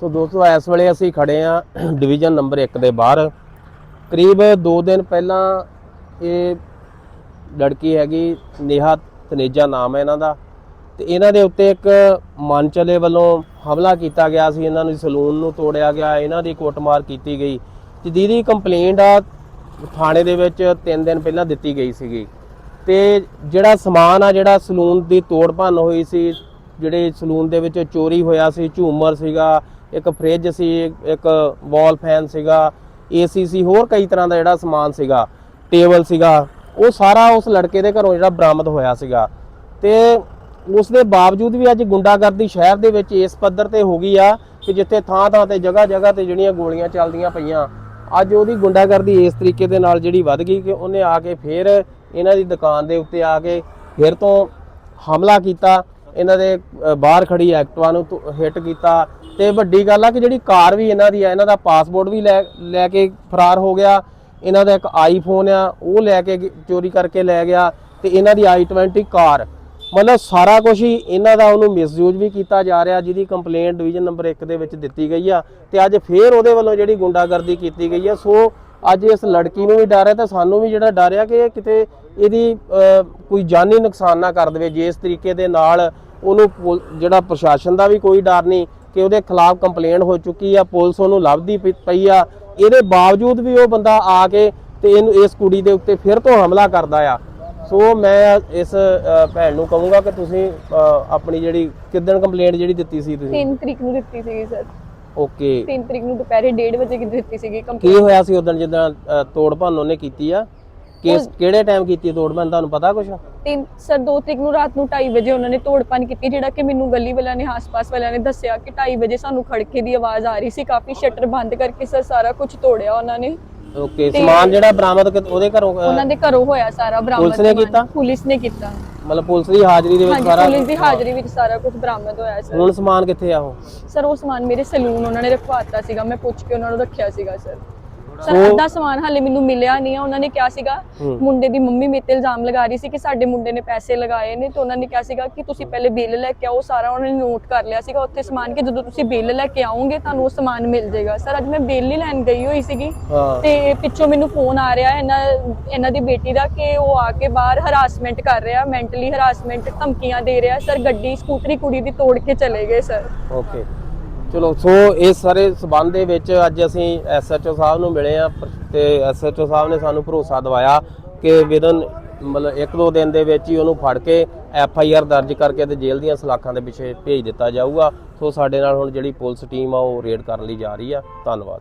ਸੋ ਦੋਸਤੋ, ਇਸ ਵੇਲੇ ਅਸੀਂ ਖੜੇ ਆ ਡਿਵੀਜ਼ਨ ਨੰਬਰ 1 ਦੇ ਬਾਹਰ। ਕਰੀਬ 2 ਦਿਨ ਪਹਿਲਾਂ ਇਹ ਲੜਕੀ ਹੈਗੀ, ਨੇਹਾ ਤਨੇਜਾ ਨਾਮ ਹੈ ਇਹਨਾਂ ਦਾ। ਤੇ ਇਹਨਾਂ ਦੇ ਉੱਤੇ ਇੱਕ ਮਨਚਲੇ ਵੱਲੋਂ ਹਮਲਾ ਕੀਤਾ ਗਿਆ ਸੀ। ਇਹਨਾਂ ਨੂੰ ਸਲੂਨ ਨੂੰ ਤੋੜਿਆ ਗਿਆ, ਇਹਨਾਂ ਦੀ ਕੁੱਟਮਾਰ ਕੀਤੀ ਗਈ। ਤੇ ਜਿਹਦੀ ਕੰਪਲੇਂਟ ਆ, ਥਾਣੇ ਦੇ ਵਿੱਚ 3 ਦਿਨ ਪਹਿਲਾਂ ਦਿੱਤੀ ਗਈ ਸੀਗੀ। ਤੇ ਜਿਹੜਾ ਸਮਾਨ ਆ, ਜਿਹੜਾ ਸਲੂਨ ਦੀ ਤੋੜ ਭੰਨ ਹੋਈ ਸੀ ਜਿਹੜੇ ਸਲੂਨ ਦੇ ਵਿੱਚ ਚੋਰੀ ਹੋਇਆ ਸੀ, ਝੂਮਰ ਸੀਗਾ, ਇੱਕ ਫ੍ਰਿਜ ਸੀ, ਇੱਕ ਵਾਲ ਫੈਨ ਸੀਗਾ, ਏਸੀ ਸੀ, ਹੋਰ ਕਈ ਤਰ੍ਹਾਂ ਦਾ ਜਿਹੜਾ ਸਮਾਨ ਸੀਗਾ, ਟੇਬਲ ਸੀਗਾ, ਉਹ ਸਾਰਾ ਉਸ ਲੜਕੇ ਦੇ ਘਰੋਂ ਜਿਹੜਾ ਬਰਾਮਦ ਹੋਇਆ ਸੀਗਾ। ਤੇ ਉਸ ਦੇ ਬਾਵਜੂਦ ਵੀ ਅੱਜ ਗੁੰਡਾਗਰਦੀ ਸ਼ਹਿਰ ਦੇ ਵਿੱਚ ਇਸ ਪੱਧਰ ਤੇ ਹੋ ਗਈ ਆ ਕਿ ਜਿੱਥੇ ਥਾਂ ਥਾਂ ਤੇ ਜਗ੍ਹਾ ਜਗ੍ਹਾ ਤੇ ਜਿਹੜੀਆਂ ਗੋਲੀਆਂ ਚੱਲਦੀਆਂ ਪਈਆਂ, ਅੱਜ ਉਹਦੀ ਗੁੰਡਾਗਰਦੀ ਇਸ ਤਰੀਕੇ ਦੇ ਨਾਲ ਜਿਹੜੀ ਵੱਧ ਗਈ ਕਿ ਉਹਨੇ ਆ ਕੇ ਫੇਰ ਇਹਨਾਂ ਦੀ ਦੁਕਾਨ ਦੇ ਉੱਤੇ ਆ ਕੇ ਫਿਰ ਤੋਂ ਹਮਲਾ ਕੀਤਾ। ਇਹਨਾਂ ਦੇ ਬਾਹਰ ਖੜੀ ਐਕਟਵਾ ਨੂੰ ਹਿੱਟ ਕੀਤਾ। ਤੇ ਵੱਡੀ ਗੱਲ ਆ ਕਿ ਜਿਹੜੀ ਕਾਰ ਵੀ ਇਹਨਾਂ ਦੀ ਆ, ਇਹਨਾਂ ਦਾ ਪਾਸਪੋਰਟ ਵੀ ਲੈ ਲੈ ਕੇ ਫਰਾਰ ਹੋ ਗਿਆ। ਇਹਨਾਂ ਦਾ ਇੱਕ ਆਈਫੋਨ ਆ, ਉਹ ਲੈ ਕੇ ਗ- ਚੋਰੀ ਕਰਕੇ ਲੈ ਗਿਆ ਤੇ ਇਹਨਾਂ ਦੀ i20 ਕਾਰ। ਮਤਲਬ ਸਾਰਾ ਕੁਝ ਹੀ ਇਹਨਾਂ ਦਾ ਉਹਨੂੰ ਮਿਸਯੂਜ਼ ਵੀ ਕੀਤਾ ਜਾ ਰਿਹਾ, ਜਿਹਦੀ ਕੰਪਲੇਂਟ ਡਿਵੀਜ਼ਨ ਨੰਬਰ 1 ਦੇ ਵਿੱਚ ਦਿੱਤੀ ਗਈ ਆ। ਤੇ ਅੱਜ ਫੇਰ ਉਹਦੇ ਵੱਲੋਂ ਜਿਹੜੀ ਗੁੰਡਾਗਰਦੀ ਕੀਤੀ ਗਈ ਆ। ਸੋ ਅੱਜ ਇਸ ਲੜਕੀ ਨੂੰ ਵੀ ਡਰ ਹੈ ਤੇ ਸਾਨੂੰ ਵੀ ਜਿਹੜਾ ਡਰ ਆ ਕਿ ਇਹ ਕਿਤੇ ਇਹਦੀ ਕੋਈ ਜਾਨੀ ਨੁਕਸਾਨ ਨਾ ਕਰ ਦੇਵੇ, ਜੇ ਇਸ ਤਰੀਕੇ ਦੇ ਨਾਲ ਉਹਨੂੰ ਜਿਹੜਾ ਪ੍ਰਸ਼ਾਸਨ ਦਾ ਵੀ ਕੋਈ ਡਰ ਨਹੀਂ ਕਿ ਉਹਦੇ ਖਿਲਾਫ ਕੰਪਲੇਂਟ ਹੋ ਚੁੱਕੀ ਆ ਪੁਲਿਸ ਉਹਨੂੰ ਲੱਭਦੀ ਪਈ- ਆ। ਇਹਦੇ ਬਾਵਜੂਦ ਵੀ ਉਹ ਬੰਦਾ ਆ ਕੇ ਤੇ ਇਹਨੂੰ ਇਸ ਕੁੜੀ ਦੇ ਉੱਤੇ ਫਿਰ ਤੋਂ ਹਮਲਾ ਕਰਦਾ ਆ। ਸੋ ਮੈਂ ਇਸ ਭੈਣ ਨੂੰ ਕਹੂੰਗਾ ਕਿ ਤੁਸੀਂ ਆਪਣੀ ਜਿਹੜੀ ਕਿਦਣ ਕੰਪਲੇਂਟ ਜਿਹੜੀ ਦਿੱਤੀ ਸੀ ਤੁਸੀਂ? 3 ਤਰੀਕ ਨੂੰ ਦਿੱਤੀ ਸੀਗੀ ਸਰ। ਓਕੇ। 3 ਤਰੀਕ ਨੂੰ ਦੁਪਹਿਰੇ 1:30 ਵਜੇ ਕੀ ਦਿੱਤੀ ਸੀਗੀ ਕੀ ਕੰਪਲੀਟ ਹੋਇਆ ਸੀ ਉਦੋਂ ਜਦੋਂ ਤੋੜ ਭੰਨ ਉਹਨੇ ਕੀਤੀ ਆ? ਕਿਸ ਕਿਹੜੇ ਟਾਈਮ ਕੀਤੀ ਤੋੜ? ਭੰਨ ਤੁਹਾਨੂੰ ਪਤਾ ਕੁਛ? ਤਿੰਨ ਸਰ 2 ਤਰੀਕ ਨੂੰ ਰਾਤ ਨੂੰ 2:30 ਵਜੇ ਉਹਨਾਂ ਨੇ ਤੋੜਪਨ ਕੀਤੀ ਜਿਹੜਾ ਕਿ ਮੈਨੂੰ ਗਲੀ ਵਾਲਿਆਂ ਨੇ ਆਸ-ਪਾਸ ਵਾਲਿਆਂ ਨੇ ਦੱਸਿਆ ਕਿ 2:30 ਵਜੇ ਸਾਨੂੰ ਖੜਕੇ ਦੀ ਆਵਾਜ਼ ਆ ਰਹੀ ਸੀ। ਕਾਫੀ ਸ਼ਟਰ ਬੰਦ ਕਰਕੇ ਸਰ ਸਾਰਾ ਕੁਝ ਤੋੜਿਆ ਉਹਨਾਂ ਨੇ। ਓਕੇ ਸਮਾਨ ਜਿਹੜਾ ਬਰਾਮਦ ਕਿ- ਉਹਦੇ ਘਰੋਂ ਉਹਨਾਂ ਦੇ ਘਰੋਂ ਹੋਇਆ ਸਾਰਾ ਬਰਾਮਦ ਪੁਲਿਸ ਨੇ ਸਮਾਨ। ਕੀਤਾ? ਪੁਲਿਸ ਨੇ ਕੀਤਾ। ਮਤਲਬ ਪੁਲਿਸ ਦੀ ਹਾਜ਼ਰੀ ਦੇ ਵਿੱਚ ਹਾਂਜੀ ਸਾਰਾ ਪੁਲਿਸ ਦੀ ਹਾਜ਼ਰੀ ਵਿੱਚ ਸਾਰਾ ਕੁਝ ਬਰਾਮਦ ਹੋਇਆ ਸਰ। ਹੁਣ ਸਮਾਨ ਕਿੱਥੇ ਆ ਉਹ? ਸਰ ਉਹ ਸਮਾਨ ਮੇਰੇ ਸੈਲੂਨ ਉਹਨਾਂ ਨੇ ਰਖਵਾਤਾ ਸੀਗਾ ਮੈਂ ਪੁੱਛ ਕੇ ਉਹਨਾਂ ਨੂੰ ਰੱਖਿਆ ਸੀਗਾ ਸਰ। ਸਰ ਅੱਧਾ ਸਮਾਨ ਹਾਲੇ ਮੈਨੂੰ ਮਿਲਿਆ ਨਹੀਂ ਆ। ਉਹਨਾਂ ਨੇ ਕਿਹਾ ਸੀਗਾ। ਮੁੰਡੇ ਦੀ ਮੰਮੀ ਮੇਰੇ ਤੇ ਇਲਜ਼ਾਮ ਲਗਾ ਰਹੀ ਸੀ ਕਿ ਸਾਡੇ ਮੁੰਡੇ ਨੇ ਪੈਸੇ ਲਗਾਏ ਨੇ ਤੇ ਉਹਨਾਂ ਨੇ ਕਿਹਾ ਸੀਗਾ ਕਿ ਤੁਸੀਂ ਪਹਿਲੇ ਬਿੱਲ ਲੈ ਕੇ ਆਓ ਸਾਰਾ ਉਹਨਾਂ ਨੇ ਨੋਟ ਕਰ ਲਿਆ ਸੀਗਾ। ਉੱਥੇ ਸਮਾਨ ਕਿ ਜਦੋਂ ਤੁਸੀਂ ਬਿੱਲ ਲੈ ਕੇ ਆਓਗੇ ਤੁਹਾਨੂੰ ਉਹ ਸਮਾਨ ਮਿਲ ਜਾਏਗਾ। ਸਰ ਅੱਜ ਮੈਂ ਬਿੱਲ ਹੀ ਲੈਣ ਗਈ ਹੋਈ ਸੀਗੀ ਤੇ ਪਿੱਛੋਂ ਮੈਨੂੰ ਫੋਨ ਆ ਰਿਹਾ ਇਹਨਾਂ ਇਹਨਾਂ ਦੀ ਬੇਟੀ ਦਾ ਕਿ ਉਹ ਆ ਕੇ ਬਾਹਰ ਹਰਾਸਮੈਂਟ ਕਰ ਰਿਹਾ ਮੈਂਟਲੀ ਹਰਾਸਮੈਂਟ ਧਮਕੀਆਂ ਦੇ ਰਿਹਾ। ਸਰ ਗੱਡੀ ਸਕੂਟਰੀ ਕੁੜੀ ਦੀ ਤੋੜ ਕੇ ਚਲੇ ਗਏ ਸਰ। ਓਕੇ ਚਲੋ, ਸੋ ਇਸ ਸਾਰੇ ਸਬੰਧ ਦੇ ਵਿੱਚ ਅੱਜ ਅਸੀਂ ਐਸਐਚਓ ਸਾਹਿਬ ਨੂੰ ਮਿਲੇ ਆ ਤੇ ਐਸਐਚਓ ਸਾਹਿਬ ਨੇ ਸਾਨੂੰ ਭਰੋਸਾ ਦਵਾਇਆ ਕਿ ਵਿਦਨ ਮਤਲਬ ਇੱਕ ਦੋ ਦਿਨ ਦੇ ਵਿੱਚ ਹੀ ਉਹਨੂੰ ਫੜ ਕੇ ਐਫ ਆਈ ਆਰ ਦਰਜ ਕਰਕੇ ਤੇ ਜੇਲ੍ਹ ਦੀਆਂ ਸਲਾਖਾਂ ਦੇ ਪਿੱਛੇ ਭੇਜ ਦਿੱਤਾ ਜਾਊਗਾ। ਸੋ ਸਾਡੇ ਨਾਲ ਹੁਣ ਜਿਹੜੀ ਪੁਲਿਸ ਟੀਮ ਆ ਉਹ ਰੇਡ ਕਰਨ ਲਈ ਜਾ ਰਹੀ ਆ। ਧੰਨਵਾਦ।